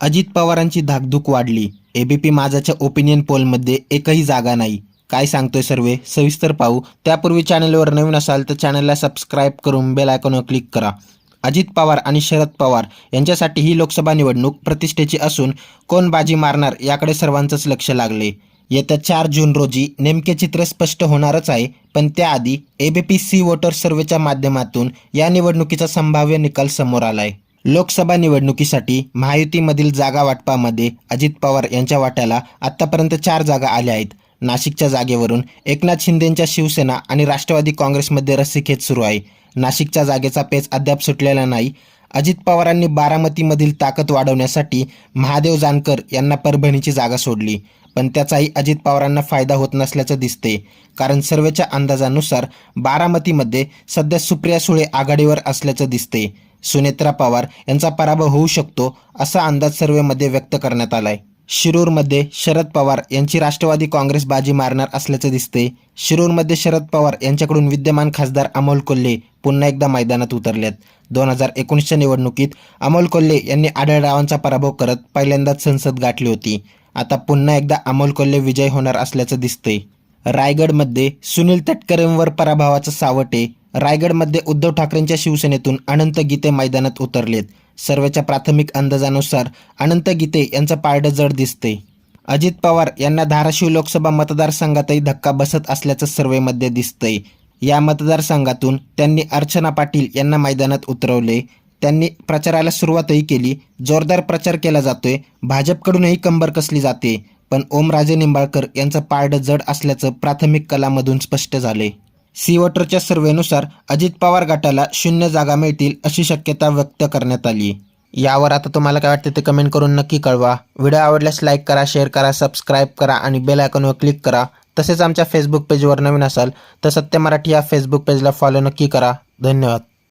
अजित पवारांची धाकधूक वाढली. ABP माझाच्या opinion पोलमध्ये एकही जागा नाही. काय सांगतोय सर्वे? सविस्तर पाहू. त्यापूर्वी चॅनलवर नवीन असाल तर चॅनलला सबस्क्राईब करून बेल आयकॉनवर क्लिक करा. अजित पवार आणि शरद पवार यांच्यासाठी ही लोकसभा निवडणूक प्रतिष्ठेची असून कोण बाजी मारणार याकडे सर्वांचंच लक्ष लागले. येत्या चार जून रोजी नेमके चित्र स्पष्ट होणारच आहे पण त्याआधी एबीपी सी वोटर सर्वेच्या माध्यमातून या निवडणुकीचा संभाव्य निकाल समोर आलाय. लोकसभा निवडणुकीसाठी महायुतीमधील जागा वाटपामध्ये अजित पवार यांच्या वाट्याला आतापर्यंत चार जागा आल्या आहेत. नाशिकच्या जागेवरून एकनाथ शिंदेंच्या शिवसेना आणि राष्ट्रवादी काँग्रेसमध्ये रस्सीखेच सुरू आहे. नाशिकच्या जागेचा पेच अद्याप सुटलेला नाही. अजित पवारांनी बारामतीमधील ताकद वाढवण्यासाठी महादेव जानकर यांना परभणीची जागा सोडली. पण त्याचाही अजित पवारांना फायदा होत नसल्याचं दिसते कारण सर्वेच्या अंदाजानुसार बारामतीमध्ये सध्या सुप्रिया सुळे आघाडीवर असल्याचं दिसते सुनेत्रा पवार यांचा पराभव होऊ शकतो असा अंदाज सर्वेमध्ये व्यक्त करण्यात आला आहे शिरूरमध्ये शरद पवार यांची राष्ट्रवादी काँग्रेस बाजी मारणार असल्याचं दिसते शिरूरमध्ये शरद पवार यांच्याकडून विद्यमान खासदार अमोल कोल्हे पुन्हा एकदा मैदानात उतरलेत. दोन हजार एकोणीसच्या निवडणुकीत अमोल कोल्हे यांनी आढळरावांचा पराभव करत पहिल्यांदाच संसद गाठली होती. आता पुन्हा एकदा अमोल कोल्हे विजय होणार असल्याचं दिसते रायगडमध्ये सुनील तटकरेंवर पराभवाचं सावटे रायगडमध्ये उद्धव ठाकरेंच्या शिवसेनेतून अनंत गीते मैदानात उतरलेत. सर्वेच्या प्राथमिक अंदाजानुसार अनंत गीते यांचं पारडं जड दिसते अजित पवार यांना धाराशिव लोकसभा मतदारसंघातही धक्का बसत असल्याचं सर्वेमध्ये दिसतंय. या मतदारसंघातून त्यांनी अर्चना पाटील यांना मैदानात उतरवले. त्यांनी प्रचाराला सुरुवातही केली. जोरदार प्रचार केला जातोय. भाजपकडूनही कंबर कसली जाते. पण ओमराजे निंबाळकर यांचं पारडं जड असल्याचं प्राथमिक कलामधून स्पष्ट झाले सी वॉटरच्या सर्वेनुसार अजित पवार गटाला शून्य जागा मिळतील अशी शक्यता व्यक्त करण्यात आली. यावर आता तुम्हाला काय वाटतं ते कमेंट करून नक्की कळवा. व्हिडिओ आवडल्यास लाईक करा शेअर करा सबस्क्राईब करा आणि बेल आयकॉनवर क्लिक करा. तसेच आमच्या फेसबुक पेजवर नवीन असाल तर सत्य मराठी या फेसबुक पेजला फॉलो नक्की करा. धन्यवाद.